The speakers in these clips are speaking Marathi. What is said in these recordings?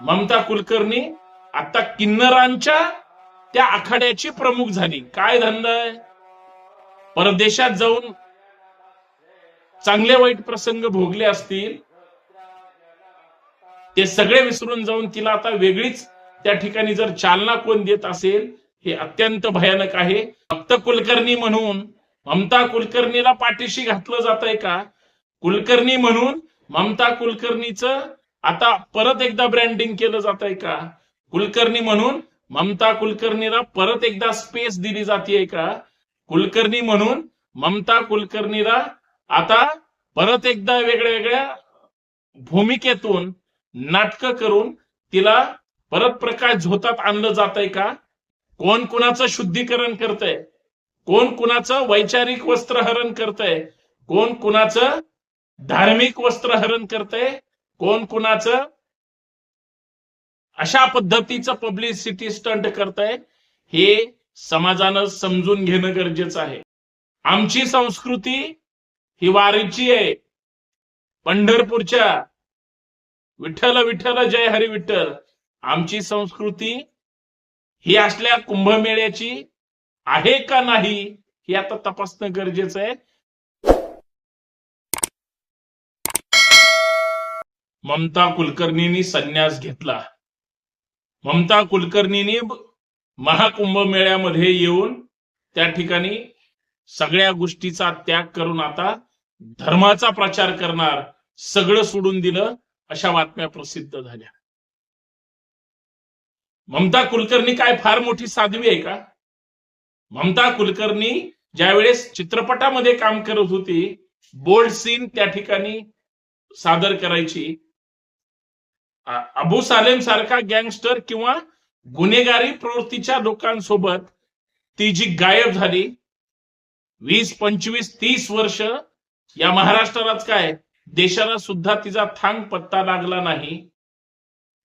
ममता कुलकर्णी आता किन्नरांच्या त्या आखाड्याची प्रमुख झाली. काय धंदा आहे? परदेशात जाऊन चांगले वाईट प्रसंग भोगले असतील ते सगळे विसरून जाऊन तिला आता वेगळीच त्या ठिकाणी जर चालना कोण देत असेल हे अत्यंत भयानक आहे. फक्त कुलकर्णी म्हणून ममता कुलकर्णीला पाठीशी घातलं जात आहे का? कुलकर्णी म्हणून ममता कुलकर्णीचं आता परत एकदा ब्रँडिंग केलं जात आहे का? कुलकर्णी म्हणून ममता कुलकर्णीला परत एकदा स्पेस दिली जाते का? कुलकर्णी म्हणून ममता कुलकर्णीला आता परत एकदा वेगळ्या वेगळ्या भूमिकेतून नाटकं करून तिला परत प्रकाश झोतात आणलं जात आहे का? कोण कुणाचं शुद्धीकरण करतंय? कोण कुणाचं वैचारिक वस्त्रहरण करतंय? कोण कुणाचं धार्मिक वस्त्रहरण करतंय? कोण कुणाचं? अशा पद्धतीचं पब्लिसिटी स्टंट करताय हे समाजानं समजून घेणं गरजेचं आहे. आमची संस्कृती ही वारीची आहे. पंढरपूरच्या विठ्ठल विठ्ठल जय हरी विठ्ठल. आमची संस्कृती ही असल्या कुंभमेळ्याची आहे का नाही हे आता तपासणं गरजेचं आहे. ममता कुलकर्णींनी संन्यास घेतला. ममता कुलकर्णींनी महाकुंभमेळ्यामध्ये येऊन त्या ठिकाणी सगळ्या गोष्टीचा त्याग करून आता धर्माचा प्रचार करणार सगळं सोडून दिलं अशा बातम्या प्रसिद्ध झाल्या. ममता कुलकर्णी काय फार मोठी साध्वी आहे का? ममता कुलकर्णी ज्यावेळेस चित्रपटामध्ये काम करत होती बोल्ड सीन त्या ठिकाणी सादर करायची अबू सालेम सारखा गँगस्टर किंवा गुन्हेगारी प्रवृत्तीच्या लोकांसोबत ती जी गायब झाली वीस पंचवीस तीस वर्ष या महाराष्ट्रालाच काय देशाला सुद्धा तिचा थांग पत्ता लागला नाही.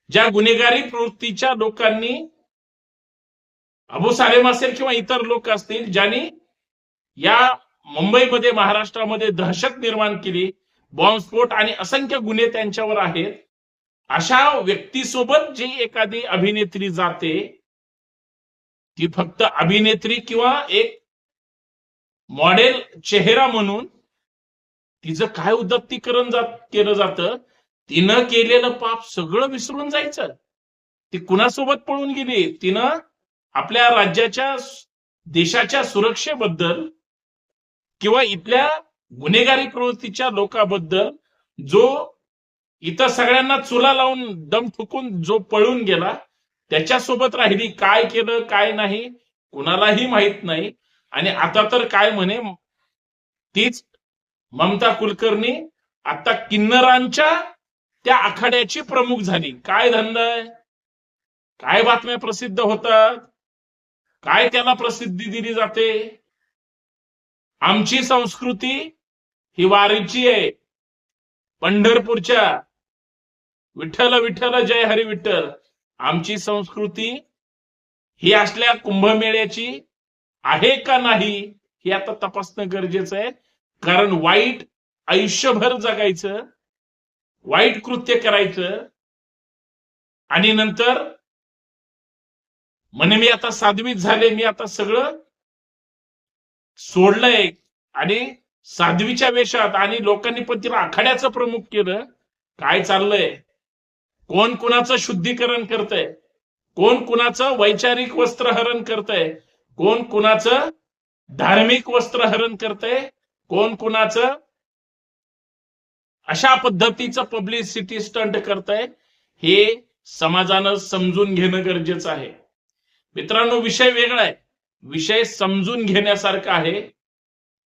ज्या गुन्हेगारी प्रवृत्तीच्या लोकांनी अबू सालेम असेल किंवा इतर लोक असतील ज्यांनी या मुंबईमध्ये महाराष्ट्रामध्ये दहशत निर्माण केली बॉम्बस्फोट आणि असंख्य गुन्हे त्यांच्यावर आहेत अशा व्यक्तीसोबत जी एखादी अभिनेत्री जाते ती फक्त अभिनेत्री किंवा एक मॉडेल चेहरा म्हणून तिचं काय उदत्तीकरण जात केलं जातं तिनं केलेलं पाप सगळं विसरून जायचं. ती कुणासोबत पळून गेली? तिनं आपल्या राज्याच्या देशाच्या सुरक्षेबद्दल किंवा इथल्या गुन्हेगारी प्रवृत्तीच्या लोकांबद्दल जो इथं सगळ्यांना चुला लावून दम ठुकून जो पळून गेला त्याच्यासोबत राहिली. काय केलं काय नाही कुणालाही माहीत नाही. आणि आता तर काय म्हणे? तीच ममता कुलकर्णी आता किन्नरांच्या त्या आखाड्याची प्रमुख झाली. काय धंदा आहे? काय बातम्या प्रसिद्ध होतात? काय त्याला प्रसिद्धी दिली जाते? आमची संस्कृती ही वारीची आहे. पंढरपूरच्या विठ्ठल विठ्ठल जय हरी विठ्ठल. आमची संस्कृती ही असल्या कुंभमेळ्याची आहे का नाही हे आता तपासणं गरजेचं आहे. कारण वाईट आयुष्यभर जगायचं वाईट कृत्य करायचं आणि नंतर म्हणे मी आता साध्वीत झाले मी आता सगळं सोडलंय. आणि साध्वीच्या वेशात आणि लोकांनी पण तिला आखाड्याचं प्रमुख केलं काय चाललंय? कोण कुणाचं शुद्धीकरण करतंय? कोण कुणाचं वैचारिक वस्त्रहरण करतंय? कोण कुणाचं धार्मिक वस्त्रहरण करतंय? कोण कुणाचं अशा पद्धतीचं पब्लिसिटी स्टंट करतंय? हे समाजानं समजून घेणं गरजेचं आहे. मित्रांनो विषय वेगळा आहे. विषय समजून घेण्यासारखा आहे.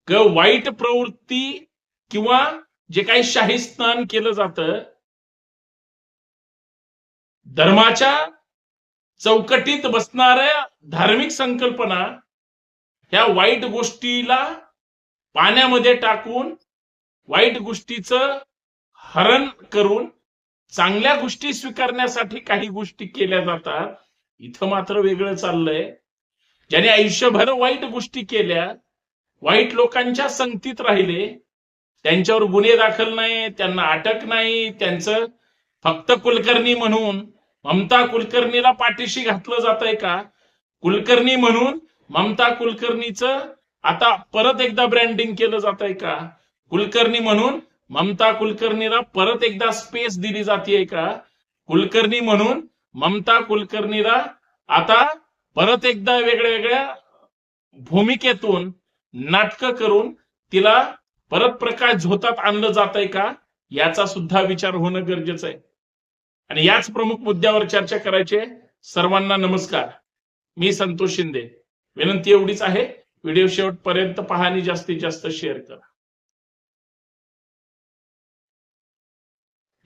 क वाईट प्रवृत्ती किंवा जे काही शाही स्नान केलं जातं धर्माच्या चौकटीत बसणाऱ्या धार्मिक संकल्पना ह्या वाईट गोष्टीला पाण्यामध्ये टाकून वाईट गोष्टीचं हरण करून चांगल्या गोष्टी स्वीकारण्यासाठी काही गोष्टी केल्या जातात. इथं मात्र वेगळं चाललंय. ज्याने आयुष्यभर वाईट गोष्टी केल्या वाईट लोकांच्या संगतीत राहिले त्यांच्यावर गुन्हे दाखल नाही त्यांना अटक नाही त्यांचं फक्त कुलकर्णी म्हणून ममता कुलकर्णीला पाठीशी घातलं जात आहे का? कुलकर्णी म्हणून ममता कुलकर्णीचं आता परत एकदा ब्रँडिंग केलं जात आहे का? कुलकर्णी म्हणून ममता कुलकर्णीला परत एकदा स्पेस दिली जाते का? कुलकर्णी म्हणून ममता कुलकर्णीला आता परत एकदा वेगळ्या वेगळ्या भूमिकेतून नाटकं करून तिला परत प्रकाश झोतात आणलं जात आहे का? याचा सुद्धा विचार होणं गरजेचं आहे. आणि याच प्रमुख मुद्द्यावर चर्चा करायचे सर्वांना नमस्कार. मी संतोष शिंदे. विनंती एवढीच आहे व्हिडिओ शेवटपर्यंत पहा आणि जास्तीत जास्त शेअर करा.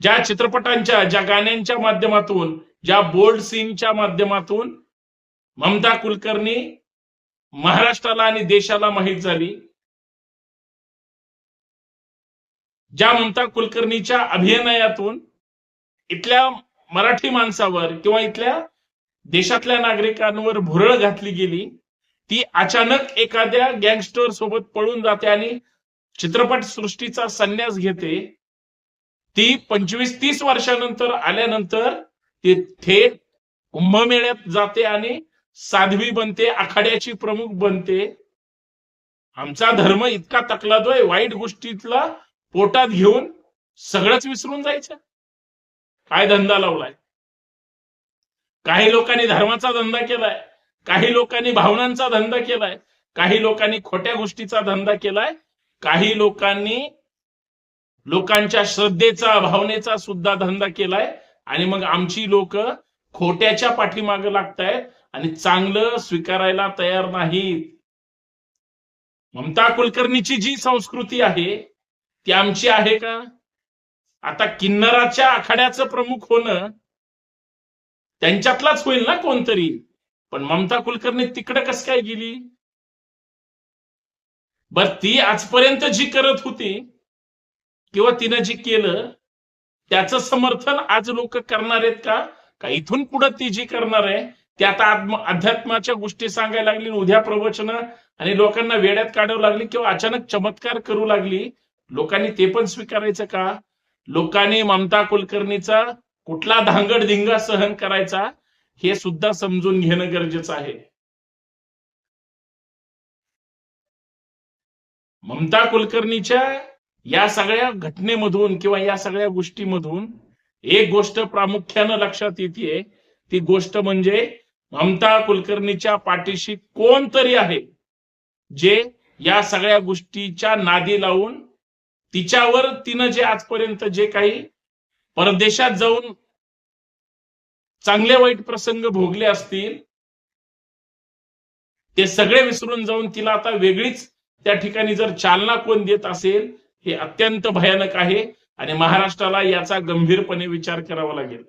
ज्या चित्रपटांच्या ज्या गाण्यांच्या माध्यमातून ज्या बोल्ड सीनच्या माध्यमातून ममता कुलकर्णी महाराष्ट्राला आणि देशाला माहीत झाली ज्या ममता कुलकर्णीच्या अभिनयातून इथल्या मराठी माणसावर किंवा इथल्या देशातल्या नागरिकांवर भुरळ घातली गेली ती अचानक एखाद्या गँगस्टर सोबत पळून जाते आणि चित्रपट सृष्टीचा संन्यास घेते. ती पंचवीस तीस वर्षानंतर आल्यानंतर ती थेट कुंभमेळ्यात जाते आणि साध्वी बनते आखाड्याची प्रमुख बनते. आमचा धर्म इतका तकलादोय वाईट गोष्टीतला पोटात घेऊन सगळंच विसरून जायचं. काय धंदा लावलाय? काही लोकांनी धर्माचा धंदा केलाय काही लोकांनी भावनांचा धंदा केलाय काही लोकांनी खोट्या गोष्टीचा धंदा केलाय काही लोकांनी लोकांच्या श्रद्धेचा भावनेचा सुद्धा धंदा केलाय आणि मग आमची लोक खोट्याच्या पाठीमागे लागतायत आणि चांगलं स्वीकारायला तयार नाहीत. ममता कुलकर्णीची जी संस्कृती आहे ती आमची आहे का? आता किन्नराच्या आखाड्याचं प्रमुख होणं त्यांच्यातलाच होईल ना कोणतरी. पण ममता कुलकर्णी तिकडे कस काय गेली? बर ती आजपर्यंत जी करत होती किंवा तिनं जी केलं त्याचं समर्थन आज लोक करणार आहेत का? का इथून पुढे ती जी करणार आहे ती आता अध्यात्माच्या गोष्टी सांगायला लागली उद्या प्रवचन आणि लोकांना वेड्यात काढावं लागली किंवा अचानक चमत्कार करू लागली लोकांनी ते पण स्वीकारायचं का? लोकांनी ममता कुलकर्णीचा कुठला धांगड धिंगा सहन करायचा हे सुद्धा समजून घेणं गरजेचं आहे. ममता कुलकर्णीच्या या सगळ्या घटनेमधून किंवा या सगळ्या गोष्टीमधून एक गोष्ट प्रामुख्यानं लक्षात येते ती गोष्ट म्हणजे ममता कुलकर्णीच्या पाठीशी कोणतरी आहे जे या सगळ्या गोष्टीच्या नादी लावून तिच्यावर तिनं जे आजपर्यंत जे काही परदेशात जाऊन चांगले वाईट प्रसंग भोगले असतील ते सगळे विसरून जाऊन तिला आता वेगळीच त्या ठिकाणी जर चालना कोण देत असेल हे अत्यंत भयानक आहे आणि महाराष्ट्राला याचा गंभीरपणे विचार करावा लागेल.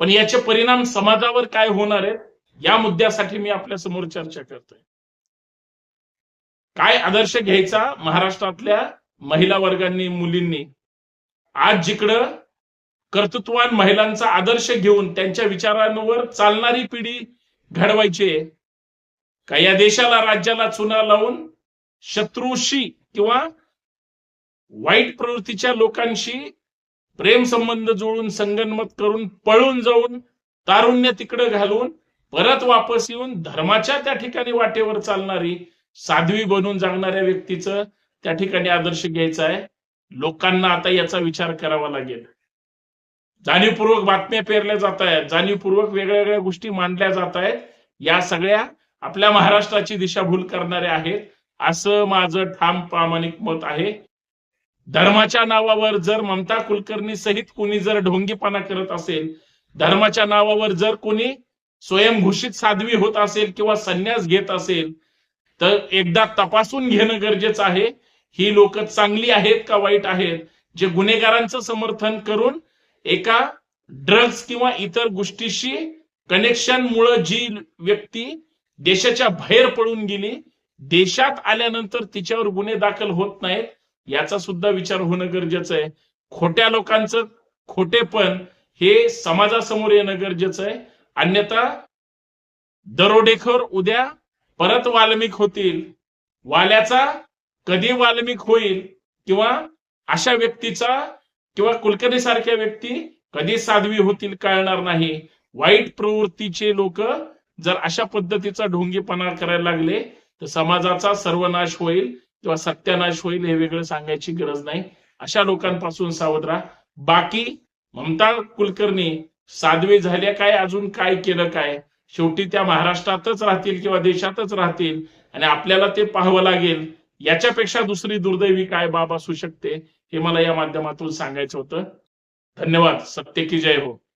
पण याचे परिणाम समाजावर काय होणार आहेत या मुद्द्यासाठी मी आपल्यासमोर चर्चा करतोय. काय आदर्श घ्यायचा महाराष्ट्रातल्या महिला वर्गांनी मुलींनी आज जिकडं कर्तृत्वान महिलांचा आदर्श घेऊन त्यांच्या विचारांवर चालणारी पिढी घडवायची आहे का या देशाला राज्याला चुना लावून शत्रूशी किंवा वाईट प्रवृत्तीच्या लोकांशी प्रेम संबंध जुळून संगनमत करून पळून जाऊन तारुण्य तिकडं घालून परत वापस येऊन धर्माच्या त्या ठिकाणी वाटेवर चालणारी साध्वी बनून जगणाऱ्या व्यक्तीचं त्या ठिकाणी आदर्श घ्यायचा आहे. लोकांना आता याचा विचार करावा लागेल. जाणीवपूर्वक बातम्या पेरल्या जात आहेत. जाणीवपूर्वक वेगळ्या वेगळ्या गोष्टी मांडल्या जात आहेत. या सगळ्या आपल्या महाराष्ट्राची दिशाभूल करणाऱ्या आहेत. असं माझं ठाम प्रामाणिक मत आहे. धर्माच्या नावावर जर ममता कुलकर्णी सहित कोणी जर ढोंगीपणा करत असेल धर्माच्या नावावर जर कोणी स्वयंघोषित साध्वी होत असेल किंवा संन्यास घेत असेल तर एकदा तपासून घेणं गरजेचं आहे. ही लोक चांगली आहेत का वाईट आहेत? जे गुन्हेगारांचं समर्थन करून एका ड्रग्ज किंवा इतर गोष्टीशी कनेक्शन मुळे जी व्यक्ती देशाच्या बाहेर पळून गेली देशात आल्यानंतर तिच्यावर गुन्हे दाखल होत नाहीत याचा सुद्धा विचार होणं गरजेचं आहे. खोट्या लोकांचं खोटेपण हे समाजासमोर येणं गरजेचं आहे. अन्यथा दरोडेखोर उद्या परत वाल्मिक होतील. वाल्याचा कधी वाल्मिक होईल किंवा अशा व्यक्तीचा किंवा कुलकर्णी सारख्या व्यक्ती कधी साध्वी होतील कळणार नाही. वाईट प्रवृत्तीचे लोक जर अशा पद्धतीचा ढोंगीपणा करायला लागले तर समाजाचा सर्वनाश होईल किंवा सत्यानाश होईल हे वेगळं सांगायची गरज नाही. अशा लोकांपासून सावध राहा. बाकी ममता कुलकर्णी साध्वी झाल्या काय अजून काय केलं काय? शेवटी त्या महाराष्ट्रातच राहतील किंवा देशातच राहतील आणि आपल्याला ते पाहावं लागेल. याच्यापेक्षा दुसरी दुर्दैवी काय बाब असू शकते हे मला या माध्यमातून सांगायचं होतं. धन्यवाद. सत्य की जय हो.